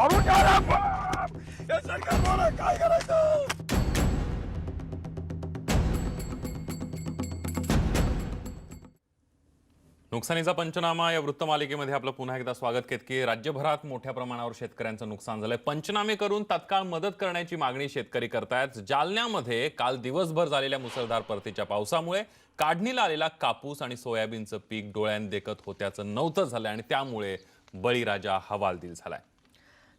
मारून टाका या सरकार मला काय करायचं नुकसानीचा पंचनामा या वृत्तमालिकेमध्ये आपलं पुन्हा एकदा स्वागत केत की राज्यभरात मोठ्या प्रमाणावर शेतकऱ्यांचं नुकसान झालंय. पंचनामे करून तात्काळ मदत करण्याची मागणी शेतकरी करतायत. जालन्यामध्ये काल दिवसभर झालेल्या मुसळधार परतीच्या पावसामुळे काढणीला आलेला कापूस आणि सोयाबीनचं पीक डोळ्यांदेखत होत्याचं नव्हतं झालं आणि त्यामुळे बळीराजा हवालदिल झालाय.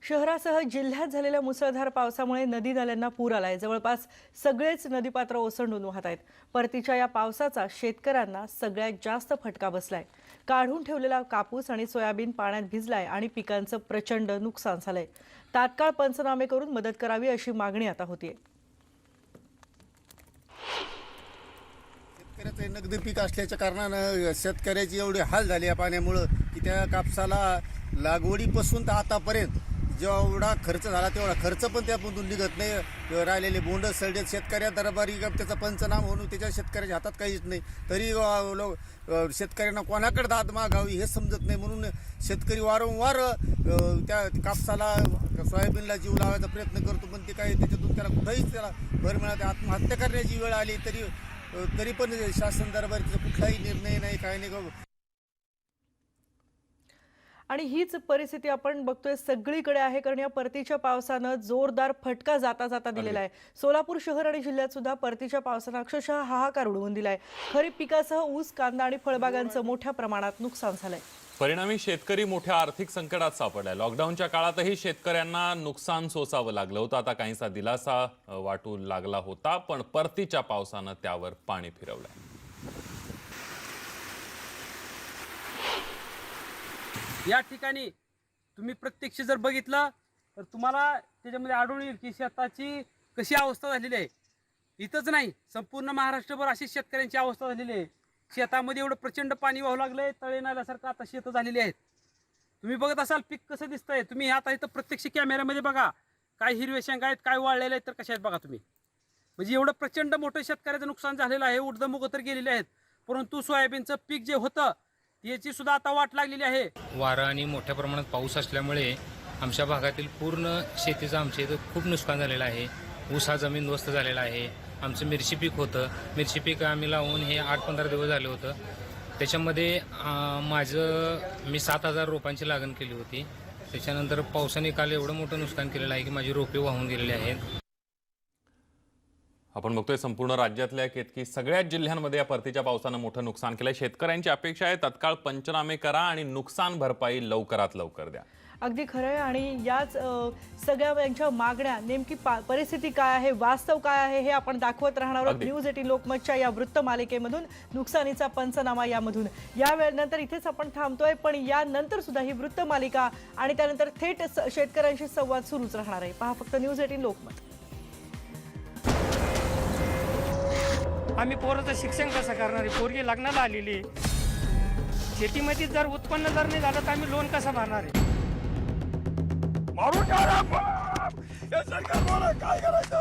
शहरासह जिल्ह्यात झालेल्या मुसळधार पावसामुळे नदी नाल्यांना पूर आलाय. जवळपास सगळेच नदीपात्र ओसंडून वाहत आहेत. परतीच्या या पावसाचा शेतकऱ्यांना सगळ्यात जास्त फटका बसलाय. काढून ठेवलेला कापूस आणि सोयाबीन पाण्यात भिजलाय आणि पिकांचं प्रचंड नुकसान झालंय. तात्काळ पंचनामे करून मदत करावी अशी मागणी आता होतीये. शेतकऱ्याचं नगदी पीक असल्याच्या कारणानं शेतकऱ्याची एवढी हाल झाली या पाण्यामुळं की त्या कापसाला लागवडीपासून तर आतापर्यंत जेवढा खर्च झाला तेवढा खर्च पण त्यामधून निघत नाही. राहिलेले बोंड सडे शेतकऱ्या दरबारी त्याचा पंचनाम होऊन त्याच्या शेतकऱ्याच्या हातात काहीच नाही. तरी लोक शेतकऱ्यांना कोणाकडे दाद मागावी हे समजत नाही. म्हणून शेतकरी वारंवार त्या कापसाला सोयाबीनला जीव लावायचा प्रयत्न करतो पण ते काही त्याच्यातून त्याला कुठंही त्याला भर मिळाली आत्महत्या करण्याची वेळ आली तरी तरी पण शासन दरबारी तिचा कुठलाही निर्णय नाही काय नाही. आणि हीच परिस्थिती आपण बघतोय सगळीकडे आहे कारण या परतीच्या पावसानं जोरदार फटका जाता जाता दिलेला आहे. सोलापूर शहर आणि जिल्ह्यात सुद्धा परतीच्या पावसानं अक्षरशः हाहाकार उडवून दिलाय. खरीप पिकासह ऊस कांदा आणि फळबागांचं मोठ्या प्रमाणात नुकसान झालंय. परिणामी शेतकरी मोठ्या आर्थिक संकटात सापडलाय. लॉकडाऊनच्या काळातही शेतकऱ्यांना नुकसान सोसावं लागलं होतं. आता काहीसा दिलासा वाटू लागला होता पण परतीच्या पावसानं त्यावर पाणी फिरवलंय. या ठिकाणी तुम्ही प्रत्यक्ष जर बघितलं तर तुम्हाला त्याच्यामध्ये आढळून येईल की शेताची कशी अवस्था झालेली आहे. इथंच नाही संपूर्ण महाराष्ट्रभर अशीच शेतकऱ्यांची अवस्था झालेली आहे. शेतामध्ये एवढं प्रचंड पाणी वाहू लागलं आहे तळे नाल्यासारखं आता शेतं झालेली आहेत. तुम्ही बघत असाल पीक कसं दिसतंय. तुम्ही आता इथं प्रत्यक्ष कॅमेऱ्यामध्ये बघा काय हिरवे शेंगा आहेत काय वाळलेले आहेत तर कशा आहेत बघा तुम्ही. म्हणजे एवढं प्रचंड मोठं शेतकऱ्याचं नुकसान झालेलं आहे उडदमुग तर गेलेले आहेत. परंतु सोयाबीनचं पीक जे होतं याची सुद्धा आता वाट लागलेली आहे. वारा आणि मोठ्या प्रमाणात पाऊस असल्यामुळे आमच्या भागातील पूर्ण शेतीचं आमच्या इथं खूप नुकसान झालेलं आहे. ऊस हा जमीन जमीनदोस्त झालेला आहे. आमचं मिरची पीक होतं. मिरची पीक आम्ही लावून हे आठ पंधरा दिवस झाले होतं. त्याच्यामध्ये माझं मी सात हजार रोपांची लागण केली होती. त्याच्यानंतर पावसाने काल एवढं मोठं नुकसान केलेलं आहे की माझी रोपे वाहून गेलेली आहेत. आपण बघतोय संपूर्ण राज्यातल्या केतकी सगळ्याच जिल्ह्यांमध्ये या परतीच्या पावसानं मोठं नुकसान केलंय. शेतकऱ्यांची अपेक्षा आहे तत्काळ पंचनामे करा आणि नुकसान भरपाई लवकरात लवकर द्या. अगदी खरं आहे आणि याच सगळ्या यांच्या मागण्या नेमकी परिस्थिती काय आहे वास्तव काय आहे हे आपण दाखवत राहणार आहोत. न्यूज एटीन लोकमतच्या या वृत्त मालिकेमधून नुकसानीचा पंचनामा यामधून. या वेळेनंतर इथेच आपण थांबतोय पण यानंतर सुद्धा ही वृत्त मालिका आणि त्यानंतर थेट शेतकऱ्यांशी संवाद सुरूच राहणार आहे. पहा फक्त न्यूज एटीन लोकमत. आम्ही पोराचं शिक्षण कसं करणार आहे? पोरगी लग्नाला आलेली शेतीमध्ये जर उत्पन्न जर नाही झालं तर आम्ही लोन कसं भरणार आहे? मारून टाका काय करायचं?